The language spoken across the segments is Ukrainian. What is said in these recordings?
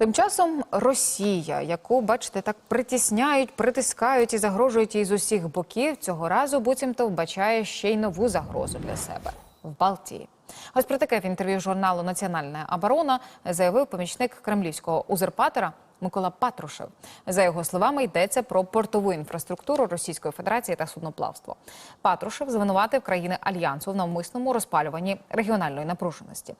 Тим часом Росія, яку бачите, так притісняють, притискають і загрожують їй з усіх боків, цього разу буцімто вбачає ще й нову загрозу для себе в Балтії. Ось про таке в інтерв'ю журналу Національна оборона заявив помічник кремлівського узурпатора Микола Патрушев. За його словами, йдеться про портову інфраструктуру Російської Федерації та судноплавство. Патрушев звинуватив країни альянсу в навмисному розпалюванні регіональної напруженості.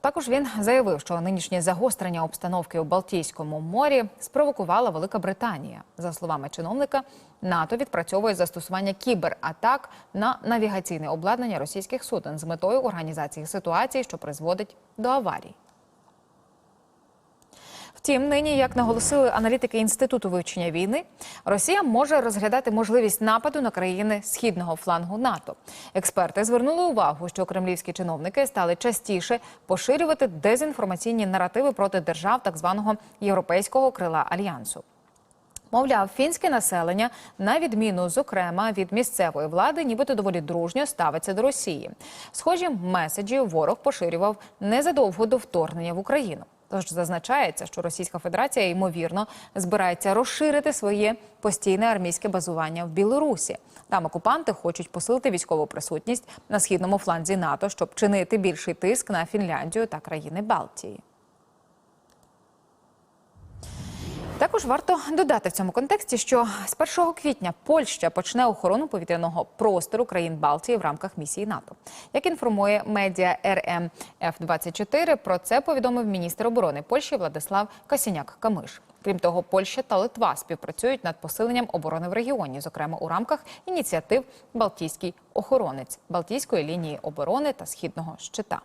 Також він заявив, що нинішнє загострення обстановки у Балтійському морі спровокувала Велика Британія. За словами чиновника, НАТО відпрацьовує застосування кібератак на навігаційне обладнання російських суден з метою організації ситуації, що призводить до аварій. Втім, нині, як наголосили аналітики інституту вивчення війни, Росія може розглядати можливість нападу на країни східного флангу НАТО. Експерти звернули увагу, що кремлівські чиновники стали частіше поширювати дезінформаційні наративи проти держав так званого європейського крила альянсу. Мовляв, фінське населення, на відміну зокрема від місцевої влади, нібито доволі дружньо ставиться до Росії. Схожі меседжі ворог поширював незадовго до вторгнення в Україну. Тож зазначається, що Російська Федерація ймовірно збирається розширити своє постійне армійське базування в Білорусі. Там окупанти хочуть посилити військову присутність на східному фланзі НАТО, щоб чинити більший тиск на Фінляндію та країни Балтії. Також варто додати в цьому контексті, що з 1 квітня Польща почне охорону повітряного простору країн Балтії в рамках місії НАТО. Як інформує медіа РМФ 24 про це повідомив міністр оборони Польщі Владислав Касіняк Камиш. Крім того, Польща та Литва співпрацюють над посиленням оборони в регіоні, зокрема у рамках ініціатив Балтійський охоронець Балтійської лінії оборони та східного щита.